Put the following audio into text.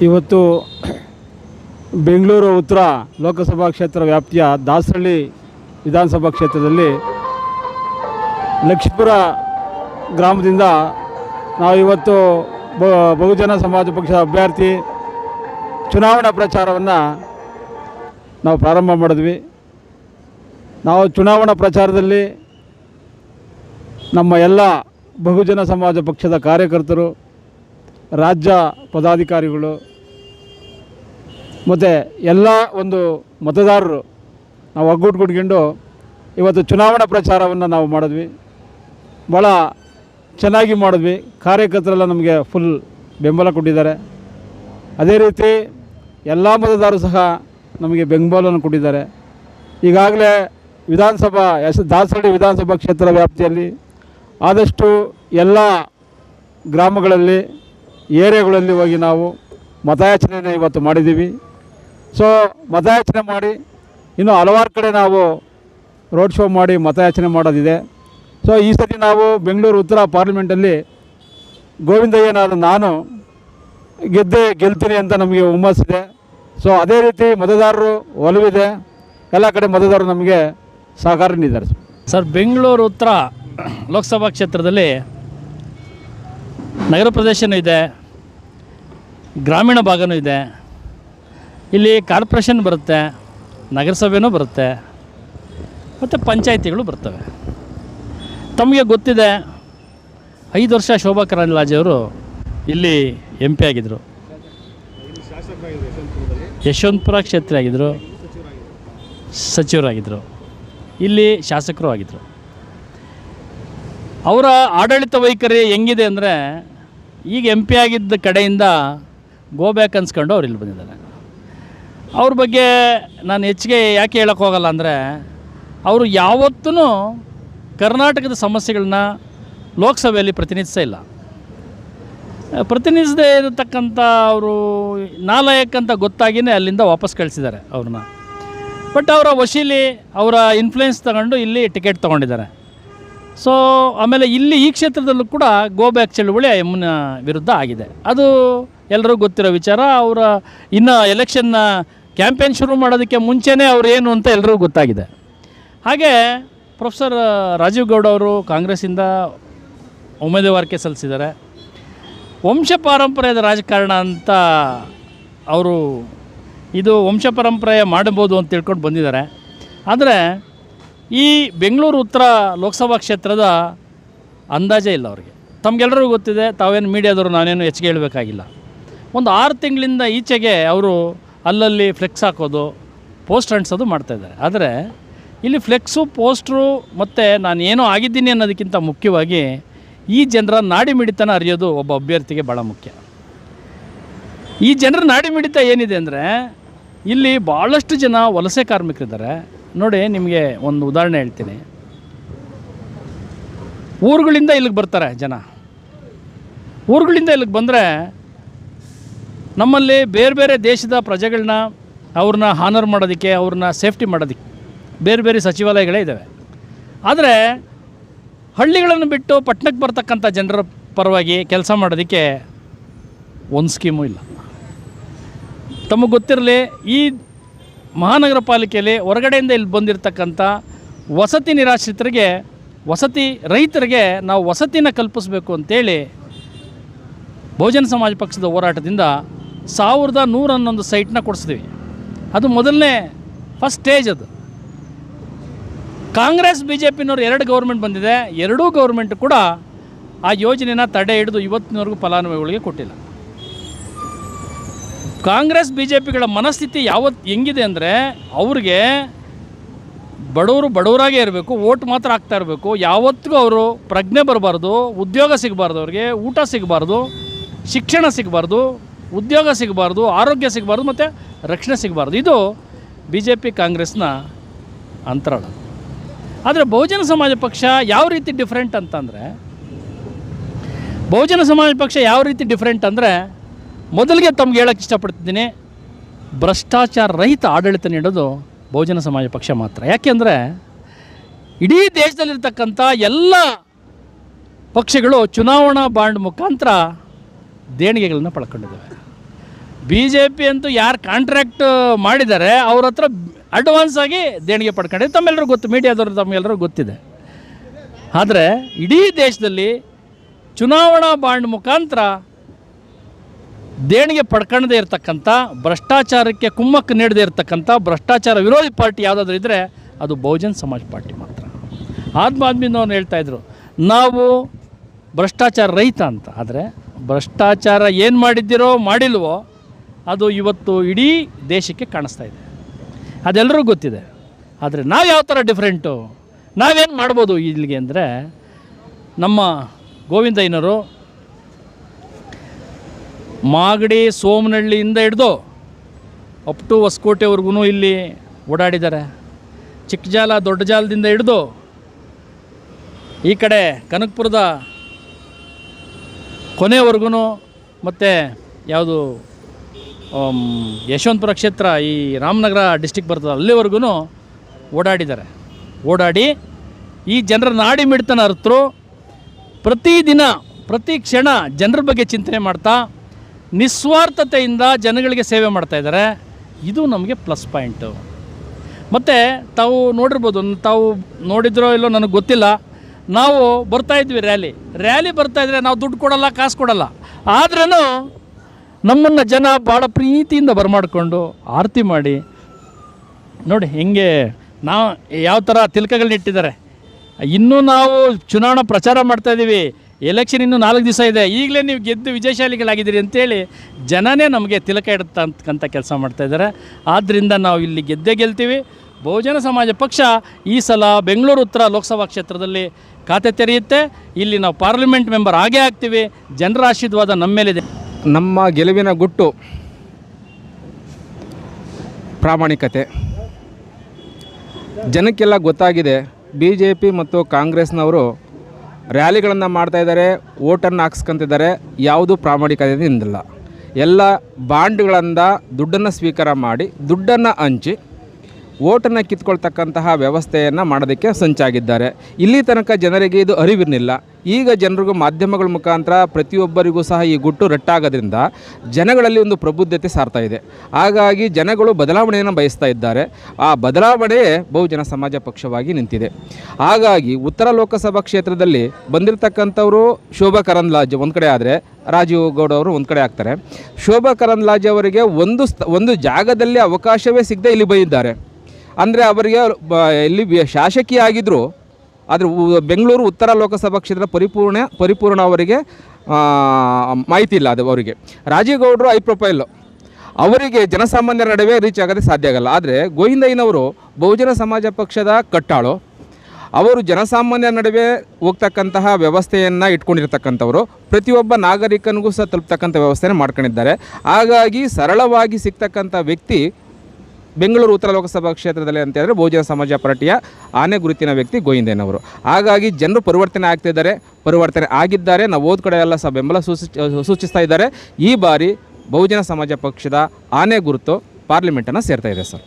ಇವತ್ತು ಬೆಂಗಳೂರು ಉತ್ತರ ಲೋಕಸಭಾ ಕ್ಷೇತ್ರ ವ್ಯಾಪ್ತಿಯ ದಾಸಹಳ್ಳಿ ವಿಧಾನಸಭಾ ಕ್ಷೇತ್ರದಲ್ಲಿ ಲಕ್ಷ್ಮೀಪುರ ಗ್ರಾಮದಿಂದ ನಾವು ಇವತ್ತು ಬಹುಜನ ಸಮಾಜ ಪಕ್ಷದ ಅಭ್ಯರ್ಥಿ ಚುನಾವಣಾ ಪ್ರಚಾರವನ್ನು ನಾವು ಪ್ರಾರಂಭ ಮಾಡಿದ್ವಿ. ನಾವು ಚುನಾವಣಾ ಪ್ರಚಾರದಲ್ಲಿ ನಮ್ಮ ಎಲ್ಲ ಬಹುಜನ ಸಮಾಜ ಪಕ್ಷದ ಕಾರ್ಯಕರ್ತರು ರಾಜ್ಯ ಪದಾಧಿಕಾರಿಗಳು ಮತ್ತು ಎಲ್ಲ ಒಂದು ಮತದಾರರು ನಾವು ಒಗ್ಗೂಟ್ಗುಡ್ಕೊಂಡು ಇವತ್ತು ಚುನಾವಣಾ ಪ್ರಚಾರವನ್ನು ನಾವು ಮಾಡಿದ್ವಿ. ಭಾಳ ಚೆನ್ನಾಗಿ ಮಾಡಿದ್ವಿ. ಕಾರ್ಯಕರ್ತರೆಲ್ಲ ನಮಗೆ ಫುಲ್ ಬೆಂಬಲ ಕೊಟ್ಟಿದ್ದಾರೆ. ಅದೇ ರೀತಿ ಎಲ್ಲ ಮತದಾರರು ಸಹ ನಮಗೆ ಬೆಂಬಲವನ್ನು ಕೊಟ್ಟಿದ್ದಾರೆ. ಈಗಾಗಲೇ ವಿಧಾನಸಭಾ ಎಸ್ ದಾಸರಳ್ಳಿ ವಿಧಾನಸಭಾ ಕ್ಷೇತ್ರ ವ್ಯಾಪ್ತಿಯಲ್ಲಿ ಆದಷ್ಟು ಎಲ್ಲ ಗ್ರಾಮಗಳಲ್ಲಿ ಏರಿಯಾಗಳಲ್ಲಿ ಹೋಗಿ ನಾವು ಮತಯಾಚನೆಯನ್ನು ಇವತ್ತು ಮಾಡಿದ್ದೀವಿ. ಸೊ ಮತಯಾಚನೆ ಮಾಡಿ ಇನ್ನು ಹಲವಾರು ಕಡೆ ನಾವು ರೋಡ್ ಶೋ ಮಾಡಿ ಮತಯಾಚನೆ ಮಾಡೋದಿದೆ. ಸೊ ಈ ಸತಿ ನಾವು ಬೆಂಗಳೂರು ಉತ್ತರ ಪಾರ್ಲಿಮೆಂಟಲ್ಲಿ ಗೋವಿಂದಯ್ಯನಾದ ನಾನು ಗೆದ್ದೆ, ಗೆಲ್ತೀನಿ ಅಂತ ನಮಗೆ ಹುಮ್ಮಸ್ಸಿದೆ ಸೊ ಅದೇ ರೀತಿ ಮತದಾರರು ಒಲವಿದೆ ಎಲ್ಲ ಕಡೆ ಮತದಾರರು ನಮಗೆ ಸಹಕಾರ ನೀಡಿದ್ದಾರೆ ಸರ್, ಬೆಂಗಳೂರು ಉತ್ತರ ಲೋಕಸಭಾ ಕ್ಷೇತ್ರದಲ್ಲಿ ನಗರ ಪ್ರದೇಶನೂ ಇದೆ, ಗ್ರಾಮೀಣ ಭಾಗನೂ ಇದೆ, ಇಲ್ಲಿ ಕಾರ್ಪೊರೇಷನ್ ಬರುತ್ತೆ, ನಗರಸಭೆನೂ ಬರುತ್ತೆ, ಮತ್ತು ಪಂಚಾಯಿತಿಗಳು ಬರ್ತವೆ. ತಮಗೆ ಗೊತ್ತಿದೆ, ಐದು ವರ್ಷ ಶೋಭಾ ಕರಂದ್ಲಾಜೆಯವರು ಇಲ್ಲಿ ಎಂ ಪಿ ಆಗಿದ್ದರು. ಯಶವಂತಪುರ ಕ್ಷೇತ್ರ ಆಗಿದ್ದರು. ಸಚಿವರಾಗಿದ್ದರು. ಇಲ್ಲಿ ಶಾಸಕರು ಆಗಿದ್ದರು. ಅವರ ಆಡಳಿತ ವೈಖರಿ ಹೆಂಗಿದೆ ಅಂದರೆ ಈಗ ಎಂ ಪಿ ಆಗಿದ್ದ ಕಡೆಯಿಂದ ಗೋ ಬ್ಯಾಕ್ ಅನ್ಸ್ಕೊಂಡು ಅವ್ರು ಇಲ್ಲಿ ಬಂದಿದ್ದಾರೆ. ಅವ್ರ ಬಗ್ಗೆ ನಾನು ಹೆಚ್ಚಿಗೆ ಯಾಕೆ ಹೇಳಕ್ಕೆ ಹೋಗಲ್ಲ ಅಂದರೆ, ಅವರು ಯಾವತ್ತೂ ಕರ್ನಾಟಕದ ಸಮಸ್ಯೆಗಳನ್ನ ಲೋಕಸಭೆಯಲ್ಲಿ ಪ್ರತಿನಿಧಿಸೇ ಇಲ್ಲ. ಪ್ರತಿನಿಧಿಸದೇ ಇರತಕ್ಕಂಥ ಅವರು ನಾಲಯಕ್ಕಂತ ಗೊತ್ತಾಗಿಯೇ ಅಲ್ಲಿಂದ ವಾಪಸ್ ಕಳಿಸಿದ್ದಾರೆ ಅವ್ರನ್ನ. ಬಟ್ ಅವರ ವಶೀಲಿ, ಅವರ ಇನ್ಫ್ಲುಯೆನ್ಸ್ ತಗೊಂಡು ಇಲ್ಲಿ ಟಿಕೆಟ್ ತೊಗೊಂಡಿದ್ದಾರೆ. ಸೊ ಆಮೇಲೆ ಇಲ್ಲಿ ಈ ಕ್ಷೇತ್ರದಲ್ಲೂ ಕೂಡ ಗೋ ಬ್ಯಾಕ್ ಚಳುವಳಿ ಎಮ್ಮನ ವಿರುದ್ಧ ಆಗಿದೆ. ಅದು ಎಲ್ಲರಿಗೂ ಗೊತ್ತಿರೋ ವಿಚಾರ, ಅವರ ಇನ್ನು ಎಲೆಕ್ಷನ್ನ ಕ್ಯಾಂಪೇನ್ ಶುರು ಮಾಡೋದಕ್ಕೆ ಮುಂಚೆನೇ ಅವ್ರು ಏನು ಅಂತ ಎಲ್ಲರಿಗೂ ಗೊತ್ತಾಗಿದೆ. ಹಾಗೆ ಪ್ರೊಫೆಸರ್ ರಾಜೀವ್ ಗೌಡ ಅವರು ಕಾಂಗ್ರೆಸ್ಸಿಂದ ಉಮೇದುವಾರಿಕೆ ಸಲ್ಲಿಸಿದ್ದಾರೆ. ವಂಶ ಪಾರಂಪರ್ಯದ ರಾಜಕಾರಣ ಅಂತ ಅವರು ಇದು ವಂಶ ಪರಂಪರೆ ಮಾಡಬಹುದು ಅಂತ ತಿಳ್ಕೊಂಡು ಬಂದಿದ್ದಾರೆ. ಆದರೆ ಈ ಬೆಂಗಳೂರು ಉತ್ತರ ಲೋಕಸಭಾ ಕ್ಷೇತ್ರದ ಅಂದಾಜೇ ಇಲ್ಲ ಅವ್ರಿಗೆ. ತಮಗೆಲ್ಲರಿಗೂ ಗೊತ್ತಿದೆ, ತಾವೇನು ಮೀಡಿಯಾದವರು ನಾನೇನು ಹೆಚ್ಚಿಗೆ ಹೇಳಬೇಕಾಗಿಲ್ಲ. ಒಂದು ಆರು ತಿಂಗಳಿಂದ ಈಚೆಗೆ ಅವರು ಅಲ್ಲಲ್ಲಿ ಫ್ಲೆಕ್ಸ್ ಹಾಕೋದು, ಪೋಸ್ಟ್ ಅಂಟಿಸೋದು ಮಾಡ್ತಾಯಿದ್ದಾರೆ ಆದರೆ ಇಲ್ಲಿ ಫ್ಲೆಕ್ಸು, ಪೋಸ್ಟ್ರು ಮತ್ತು ನಾನು ಏನೋ ಆಗಿದ್ದೀನಿ ಅನ್ನೋದಕ್ಕಿಂತ ಮುಖ್ಯವಾಗಿ ಈ ಜನರ ನಾಡಿ ಮಿಡಿತನ ಅರಿಯೋದು ಒಬ್ಬ ಅಭ್ಯರ್ಥಿಗೆ ಭಾಳ ಮುಖ್ಯ. ಈ ಜನರ ನಾಡಿ ಮಿಡಿತ ಏನಿದೆ ಅಂದರೆ, ಇಲ್ಲಿ ಭಾಳಷ್ಟು ಜನ ವಲಸೆ ಕಾರ್ಮಿಕರಿದ್ದಾರೆ. ನೋಡಿ, ನಿಮಗೆ ಒಂದು ಉದಾಹರಣೆ ಹೇಳ್ತೀನಿ. ಊರುಗಳಿಂದ ಇಲ್ಲಿಗೆ ಬರ್ತಾರೆ ಜನ. ಊರುಗಳಿಂದ ಇಲ್ಲಿಗೆ ಬಂದರೆ ನಮ್ಮಲ್ಲಿ ಬೇರೆ ಬೇರೆ ದೇಶದ ಪ್ರಜೆಗಳನ್ನ ಅವ್ರನ್ನ ಹಾನರ್ ಮಾಡೋದಕ್ಕೆ, ಅವ್ರನ್ನ ಸೇಫ್ಟಿ ಮಾಡೋದಕ್ಕೆ ಬೇರೆ ಬೇರೆ ಸಚಿವಾಲಯಗಳೇ ಇದ್ದಾವೆ ಆದರೆ ಹಳ್ಳಿಗಳನ್ನು ಬಿಟ್ಟು ಪಟ್ಟಣಕ್ಕೆ ಬರ್ತಕ್ಕಂಥ ಜನರ ಪರವಾಗಿ ಕೆಲಸ ಮಾಡೋದಕ್ಕೆ ಒಂದು ಸ್ಕೀಮು ಇಲ್ಲ. ತಮಗೆ ಗೊತ್ತಿರಲಿ, ಈ ಮಹಾನಗರ ಪಾಲಿಕೆಯಲ್ಲಿ ಹೊರಗಡೆಯಿಂದ ಇಲ್ಲಿ ಬಂದಿರತಕ್ಕಂಥ ವಸತಿ ನಿರಾಶ್ರಿತರಿಗೆ, ವಸತಿ ರೈತರಿಗೆ ನಾವು ವಸತಿನ ಕಲ್ಪಿಸಬೇಕು ಅಂತೇಳಿ ಬಹುಜನ ಸಮಾಜ ಪಕ್ಷದ ಹೋರಾಟದಿಂದ ಸಾವಿರದ ನೂರ ಹನ್ನೊಂದು ಸೈಟ್ನ ಕೊಡಿಸಿದ್ವಿ. ಅದು ಮೊದಲನೇ ಫಸ್ಟ್ ಸ್ಟೇಜ್ ಅದು. ಕಾಂಗ್ರೆಸ್ ಬಿ ಜೆ ಪಿನವ್ರು ಎರಡು ಗೌರ್ಮೆಂಟ್ ಬಂದಿದೆ, ಎರಡೂ ಗೌರ್ಮೆಂಟ್ ಕೂಡ ಆ ಯೋಜನೆನ ತಡೆ ಹಿಡಿದು ಇವತ್ತಿನವರೆಗೂ ಫಲಾನುಭವಿಗಳಿಗೆ ಕೊಟ್ಟಿಲ್ಲ. ಕಾಂಗ್ರೆಸ್ ಬಿ ಜೆ ಪಿಗಳ ಮನಸ್ಥಿತಿ ಯಾವತ್ತು ಹೆಂಗಿದೆ ಅಂದರೆ ಅವ್ರಿಗೆ ಬಡವರು ಬಡವರಾಗೇ ಇರಬೇಕು ಓಟ್ ಮಾತ್ರ ಆಗ್ತಾ ಇರಬೇಕು. ಯಾವತ್ತಿಗೂ ಅವರು ಪ್ರಜ್ಞೆ ಬರಬಾರ್ದು, ಉದ್ಯೋಗ ಸಿಗಬಾರ್ದು ಅವ್ರಿಗೆ, ಊಟ ಸಿಗಬಾರ್ದು, ಶಿಕ್ಷಣ ಸಿಗಬಾರ್ದು, ಉದ್ಯೋಗ ಸಿಗಬಾರ್ದು, ಆರೋಗ್ಯ ಸಿಗಬಾರ್ದು ಮತ್ತು ರಕ್ಷಣೆ ಸಿಗಬಾರ್ದು. ಇದು ಬಿ ಜೆ ಪಿ ಕಾಂಗ್ರೆಸ್ನ ಅಂತರಾಳ ಆದರೆ ಬಹುಜನ ಸಮಾಜ ಪಕ್ಷ ಯಾವ ರೀತಿ ಡಿಫ್ರೆಂಟ್ ಅಂತಂದರೆ, ಬಹುಜನ ಸಮಾಜ ಪಕ್ಷ ಯಾವ ರೀತಿ ಡಿಫ್ರೆಂಟ್ ಅಂದರೆ ಮೊದಲಿಗೆ ತಮ್ಗೆ ಹೇಳಕ್ಕೆ ಇಷ್ಟಪಡ್ತಿದ್ದೀನಿ, ಭ್ರಷ್ಟಾಚಾರ ರಹಿತ ಆಡಳಿತ ನೀಡೋದು ಬಹುಜನ ಸಮಾಜ ಪಕ್ಷ ಮಾತ್ರ. ಯಾಕೆಂದರೆ ಇಡೀ ದೇಶದಲ್ಲಿರ್ತಕ್ಕಂಥ ಎಲ್ಲ ಪಕ್ಷಗಳು ಚುನಾವಣಾ ಬಾಂಡ್ ಮುಖಾಂತರ ದೇಣಿಗೆಗಳನ್ನ ಪಡ್ಕೊಂಡಿದ್ದಾವೆ. ಬಿ ಜೆ ಪಿ ಅಂತೂ ಯಾರು ಕಾಂಟ್ರಾಕ್ಟ್ ಮಾಡಿದ್ದಾರೆ ಅವ್ರ ಹತ್ರ ಅಡ್ವಾನ್ಸ್ ಆಗಿ ದೇಣಿಗೆ ಪಡ್ಕೊಂಡಿದೆ. ತಮ್ಮೆಲ್ಲರೂ ಗೊತ್ತು, ಮೀಡಿಯಾದವರು ತಮ್ಮೆಲ್ಲರೂ ಗೊತ್ತಿದೆ. ಆದರೆ ಇಡೀ ದೇಶದಲ್ಲಿ ಚುನಾವಣಾ ಬಾಂಡ್ ಮುಖಾಂತರ ದೇಣಿಗೆ ಪಡ್ಕೊಳ್ಳದೇ ಇರತಕ್ಕಂಥ, ಭ್ರಷ್ಟಾಚಾರಕ್ಕೆ ಕುಮ್ಮಕ್ಕು ನೀಡದೇ ಇರತಕ್ಕಂಥ, ಭ್ರಷ್ಟಾಚಾರ ವಿರೋಧಿ ಪಾರ್ಟಿ ಯಾವುದಾದ್ರೂ ಇದ್ದರೆ ಅದು ಬಹುಜನ್ ಸಮಾಜ್ ಪಾರ್ಟಿ ಮಾತ್ರ. ಆದ್ಮ ಆದ್ಮಿನವ್ರು ಹೇಳ್ತಾ ಇದ್ರು, ನಾವು ಭ್ರಷ್ಟಾಚಾರ ರಹಿತ ಅಂತ. ಆದರೆ ಭ್ರಷ್ಟಾಚಾರ ಏನು ಮಾಡಿದ್ದೀರೋ, ಮಾಡಿಲ್ವೋ, ಅದು ಇವತ್ತು ಇಡೀ ದೇಶಕ್ಕೆ ಕಾಣಿಸ್ತಾ ಇದೆ. ಅದೆಲ್ಲರೂ ಗೊತ್ತಿದೆ. ಆದರೆ ನಾವು ಯಾವ ಥರ ಡಿಫ್ರೆಂಟು ನಾವೇನು ಮಾಡ್ಬೋದು ಇಲ್ಲಿಗೆ ಅಂದರೆ ನಮ್ಮ ಗೋವಿಂದಯ್ಯನವರು ಮಾಗಡಿ ಸೋಮನಹಳ್ಳಿಯಿಂದ ಹಿಡ್ದು ಅಪ್ ಟು ಹೊಸಕೋಟೆವರೆಗೂ ಇಲ್ಲಿ ಓಡಾಡಿದ್ದಾರೆ. ಚಿಕ್ಕ ಜಾಲ ದೊಡ್ಡ ಜಾಲದಿಂದ ಹಿಡ್ದು ಈ ಕಡೆ ಕನಕಪುರದ ಕೊನೆವರೆಗೂ ಮತ್ತು ಯಾವುದು ಯಶವಂತಪುರ ಕ್ಷೇತ್ರ ಈ ರಾಮನಗರ ಡಿಸ್ಟಿಕ್ ಬರ್ತದೆ, ಅಲ್ಲಿವರೆಗೂ ಓಡಾಡಿದ್ದಾರೆ. ಓಡಾಡಿ ಈ ಜನರ ನಾಡಿ ಮಿಡ್ತನ ಅರ್ಥರು ಪ್ರತಿದಿನ ಪ್ರತಿ ಕ್ಷಣ ಜನರ ಬಗ್ಗೆ ಚಿಂತನೆ ಮಾಡ್ತಾ ನಿಸ್ವಾರ್ಥತೆಯಿಂದ ಜನಗಳಿಗೆ ಸೇವೆ ಮಾಡ್ತಾ ಇದ್ದಾರೆ. ಇದು ನಮಗೆ ಪ್ಲಸ್ ಪಾಯಿಂಟು ಮತ್ತು ತಾವು ನೋಡಿರ್ಬೋದು, ತಾವು ನೋಡಿದ್ರೋ ಇಲ್ಲೋ ನನಗೆ ಗೊತ್ತಿಲ್ಲ. ನಾವು ಬರ್ತಾ ಇದ್ವಿ ರ್ಯಾಲಿ ರ್ಯಾಲಿ ಬರ್ತಾ ಇದ್ರೆ ನಾವು ದುಡ್ಡು ಕೊಡಲ್ಲ, ಕಾಸು ಕೊಡಲ್ಲ. ಆದ್ರೂ ನಮ್ಮನ್ನು ಜನ ಭಾಳ ಪ್ರೀತಿಯಿಂದ ಬರಮಾಡಿಕೊಂಡು ಆರತಿ ಮಾಡಿ, ನೋಡಿ ಹೆಂಗೆ ನಾವು ಯಾವ ಥರ ತಿಲಕಗಳನ್ನ ಇಟ್ಟಿದ್ದಾರೆ. ಇನ್ನೂ ನಾವು ಚುನಾವಣಾ ಪ್ರಚಾರ ಮಾಡ್ತಾ ಇದ್ದೀವಿ ಎಲೆಕ್ಷನ್ ಇನ್ನೂ ನಾಲ್ಕು ದಿವಸ ಇದೆ. ಈಗಲೇ ನೀವು ಗೆದ್ದು ವಿಜಯಶಾಲಿಗಳಾಗಿದ್ದೀರಿ ಅಂತೇಳಿ ಜನನೇ ನಮಗೆ ತಿಲಕ ಇಡ್ತಕ್ಕಂಥ ಕೆಲಸ ಮಾಡ್ತಾ ಇದ್ದಾರೆ. ಆದ್ದರಿಂದ ನಾವು ಇಲ್ಲಿ ಗೆದ್ದೇ ಗೆಲ್ತೀವಿ. ಬಹುಜನ ಸಮಾಜ ಪಕ್ಷ ಈ ಸಲ ಬೆಂಗಳೂರು ಉತ್ತರ ಲೋಕಸಭಾ ಕ್ಷೇತ್ರದಲ್ಲಿ ಖಾತೆ ತೆರೆಯುತ್ತೆ. ಇಲ್ಲಿ ನಾವು ಪಾರ್ಲಿಮೆಂಟ್ ಮೆಂಬರ್ ಆಗೇ ಆಗ್ತೀವಿ. ಜನರ ಆಶೀರ್ವಾದ ನಮ್ಮ ಮೇಲಿದೆ. ನಮ್ಮ ಗೆಲುವಿನ ಗುಟ್ಟು ಪ್ರಾಮಾಣಿಕತೆ. ಜನಕ್ಕೆಲ್ಲ ಗೊತ್ತಾಗಿದೆ. ಬಿ ಜೆ ಪಿ ಮತ್ತು ಕಾಂಗ್ರೆಸ್ನವರು ರ್ಯಾಲಿಗಳನ್ನು ಮಾಡ್ತಾ ಇದ್ದಾರೆ ಓಟನ್ನು ಹಾಕ್ಸ್ಕೊಂತಿದ್ದಾರೆ, ಯಾವುದೂ ಪ್ರಾಮಾಣಿಕತೆಯಿಂದಿಲ್ಲ ಎಲ್ಲ ಬಾಂಡ್ಗಳಿಂದ ದುಡ್ಡನ್ನು ಸ್ವೀಕಾರ ಮಾಡಿ, ದುಡ್ಡನ್ನು ಹಂಚಿ ಓಟನ್ನು ಕಿತ್ಕೊಳ್ತಕ್ಕಂತಹ ವ್ಯವಸ್ಥೆಯನ್ನು ಮಾಡೋದಕ್ಕೆ ಸಂಚಾಗಿದ್ದಾರೆ. ಇಲ್ಲಿ ತನಕ ಜನರಿಗೆ ಇದು ಅರಿವಿರಲಿಲ್ಲ. ಈಗ ಜನರಿಗೂ ಮಾಧ್ಯಮಗಳ ಮುಖಾಂತರ ಪ್ರತಿಯೊಬ್ಬರಿಗೂ ಸಹ ಈ ಗುಟ್ಟು ರಟ್ಟಾಗೋದ್ರಿಂದ ಜನಗಳಲ್ಲಿ ಒಂದು ಪ್ರಬುದ್ಧತೆ ಸಾರ್ತಾ ಇದೆ. ಹಾಗಾಗಿ ಜನಗಳು ಬದಲಾವಣೆಯನ್ನು ಬಯಸ್ತಾ ಇದ್ದಾರೆ. ಆ ಬದಲಾವಣೆಯೇ ಬಹುಜನ ಸಮಾಜ ಪಕ್ಷವಾಗಿ ನಿಂತಿದೆ. ಹಾಗಾಗಿ ಉತ್ತರ ಲೋಕಸಭಾ ಕ್ಷೇತ್ರದಲ್ಲಿ ಬಂದಿರತಕ್ಕಂಥವರು ಶೋಭಾ ಕರಂದ್ಲಾಜೆ ಒಂದು ಕಡೆ ಆದರೆ ರಾಜೀವ್ ಗೌಡ ಅವರು ಒಂದು ಕಡೆ ಆಗ್ತಾರೆ. ಶೋಭಾ ಕರಂದ್ಲಾಜೆ ಅವರಿಗೆ ಒಂದು ಸ್ಥ, ಒಂದು ಜಾಗದಲ್ಲಿ ಅವಕಾಶವೇ ಸಿಗದೆ ಇಲ್ಲಿ ಬಂದಿದ್ದಾರೆ. ಅಂದರೆ ಅವರಿಗೆ ಇಲ್ಲಿ ಶಾಸಕಿ ಆಗಿದ್ದರು ಆದರೆ ಬೆಂಗಳೂರು ಉತ್ತರ ಲೋಕಸಭಾ ಕ್ಷೇತ್ರ ಪರಿಪೂರ್ಣ ಪರಿಪೂರ್ಣ ಅವರಿಗೆ ಮಾಹಿತಿ ಇಲ್ಲ ಅದು ಅವರಿಗೆ. ರಾಜೇಗೌಡರು ಗೌಡರು ಐ ಪ್ರೊಫೈಲು. ಅವರಿಗೆ ಜನಸಾಮಾನ್ಯರ ನಡುವೆ ರೀಚ್ ಆಗೋದೇ ಸಾಧ್ಯ ಆಗಲ್ಲ. ಆದರೆ ಗೋವಿಂದಯ್ಯನವರು ಬಹುಜನ ಸಮಾಜ ಪಕ್ಷದ ಕಟ್ಟಾಳು. ಅವರು ಜನಸಾಮಾನ್ಯರ ನಡುವೆ ಹೋಗ್ತಕ್ಕಂತಹ ವ್ಯವಸ್ಥೆಯನ್ನು ಇಟ್ಕೊಂಡಿರ್ತಕ್ಕಂಥವ್ರು. ಪ್ರತಿಯೊಬ್ಬ ನಾಗರಿಕನಿಗೂ ಸಹ ತಲುಪ್ತಕ್ಕಂಥ ವ್ಯವಸ್ಥೆನ ಮಾಡ್ಕೊಂಡಿದ್ದಾರೆ. ಹಾಗಾಗಿ ಸರಳವಾಗಿ ಸಿಗ್ತಕ್ಕಂಥ ವ್ಯಕ್ತಿ ಬೆಂಗಳೂರು ಉತ್ತರ ಲೋಕಸಭಾ ಕ್ಷೇತ್ರದಲ್ಲಿ ಅಂತ ಹೇಳಿದ್ರೆ ಬಹುಜನ ಸಮಾಜ ಪಾರ್ಟಿಯ ಆನೆ ಗುರುತಿನ ವ್ಯಕ್ತಿ ಗೋಯಿಂದೇನವರು ಹಾಗಾಗಿ ಜನರು ಪರಿವರ್ತನೆ ಆಗ್ತಿದ್ದಾರೆ ಪರಿವರ್ತನೆ ಆಗಿದ್ದಾರೆ. ನಾವು ಓದ್ ಕಡೆ ಎಲ್ಲ ಸಹ ಬೆಂಬಲ ಸೂಚಿ, ಸೂಚಿಸ್ತಾ ಇದ್ದಾರೆ. ಈ ಬಾರಿ ಬಹುಜನ ಸಮಾಜ ಪಕ್ಷದ ಆನೆ ಗುರುತು ಪಾರ್ಲಿಮೆಂಟನ್ನು ಸೇರ್ತಾ ಇದೆ ಸರ್.